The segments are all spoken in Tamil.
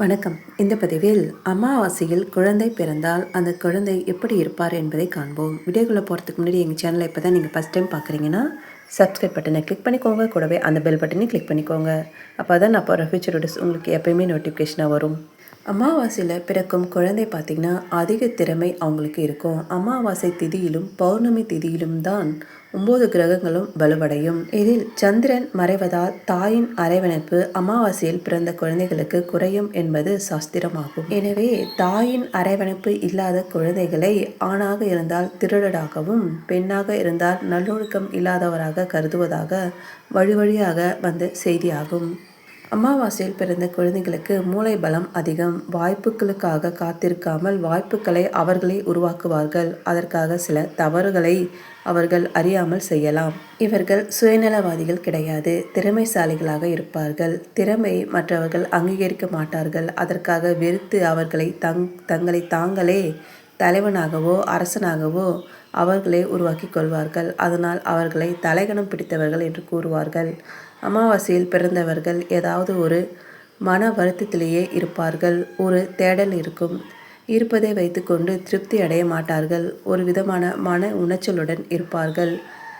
வணக்கம். இந்த பதிவில் அமாவாசையில் குழந்தை பிறந்தால் அந்த குழந்தை எப்படி இருப்பார் என்பதை காண்போம். வீடியோக்குள்ளே போகிறதுக்கு முன்னாடி எங்கள் சேனலை இப்போ தான் நீங்கள் ஃபஸ்ட் டைம் பார்க்குறீங்கன்னா சப்ஸ்கிரைப் பட்டனை கிளிக் பண்ணிக்கோங்க. கூடவே அந்த பெல் பட்டனையும் கிளிக் பண்ணிக்கோங்க. அப்போ தான் நான் போகிற ஃபியூச்சர் வீடியோஸ் உங்களுக்கு எப்பயுமே நோட்டிஃபிகேஷனாக வரும். அமாவாசையில் பிறக்கும் குழந்தை பார்த்திங்கன்னா அதிக திறமை அவங்களுக்கு இருக்கும். அமாவாசை திதியிலும் பௌர்ணமி திதியிலும் தான் ஒம்பது கிரகங்களும் வலுவடையும். இதில் சந்திரன் மறைவதால் தாயின் அரவணைப்பு அமாவாசையில் பிறந்த குழந்தைகளுக்கு குறையும் என்பது சாஸ்திரமாகும். எனவே தாயின் அரவணைப்பு இல்லாத குழந்தைகளை ஆணாக இருந்தால் திருடராகவும் பெண்ணாக இருந்தால் நல்லொழுக்கம் இல்லாதவராக கருதுவதாக வழி வழியாக வந்த செய்தியாகும். அமாவாசையில் பிறந்த குழந்தைகளுக்கு மூளை பலம் அதிகம். வாய்ப்புகளுக்காக காத்திருக்காமல் வாய்ப்புகளை அவர்களே உருவாக்குவார்கள். அதற்காக சில தவறுகளை அவர்கள் அறியாமல் செய்யலாம். இவர்கள் சுயநலவாதிகள் கிடையாது. திறமைசாலிகளாக இருப்பார்கள். திறமை மற்றவர்கள் அங்கீகரிக்க மாட்டார்கள். அதற்காக வெறுத்து அவர்களை தங் தங்களை தாங்களே தலைவனாகவோ அரசனாகவோ அவர்களே உருவாக்கி கொள்வார்கள். அதனால் அவர்களை தலைகணம் பிடித்தவர்கள் என்று கூறுவார்கள். அமாவாசையில் பிறந்தவர்கள் ஏதாவது ஒரு மன வருத்தத்திலேயே இருப்பார்கள். ஒரு தேடல் இருக்கும். இருப்பதை வைத்துக்கொண்டு திருப்தி அடைய மாட்டார்கள். ஒரு விதமான மன உணச்சலுடன் இருப்பார்கள்.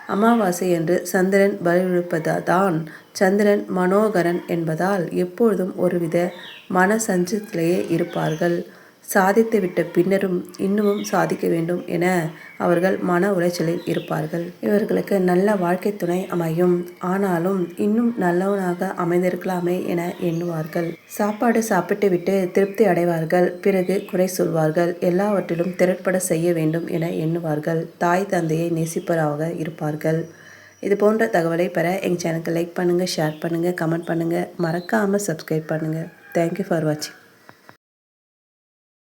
அமாவாசை என்று சந்திரன் வலியுறுப்பதான் சந்திரன் மனோகரன் என்பதால் எப்பொழுதும் ஒருவித மன சஞ்சத்திலேயே இருப்பார்கள். சாதித்துவிட்ட பின்னரும் இன்னமும் சாதிக்க வேண்டும் என அவர்கள் மன உளைச்சலில் இருப்பார்கள். இவர்களுக்கு நல்ல வாழ்க்கை துணை அமையும். ஆனாலும் இன்னும் நல்லவனாக அமைந்திருக்கலாமே என எண்ணுவார்கள். சாப்பாடு சாப்பிட்டு விட்டு திருப்தி அடைவார்கள். பிறகு குறை சொல்வார்கள். எல்லாவற்றிலும் திறற்பட செய்ய வேண்டும் என எண்ணுவார்கள். தாய் தந்தையை நேசிப்பவராக இருப்பார்கள். இது போன்ற தகவலை பெற எங்கள் சேனலுக்கு லைக் பண்ணுங்கள் ஷேர் பண்ணுங்கள் கமெண்ட் பண்ணுங்கள் மறக்காமல் சப்ஸ்கிரைப் பண்ணுங்கள் தேங்க்யூ ஃபார் வாட்சிங்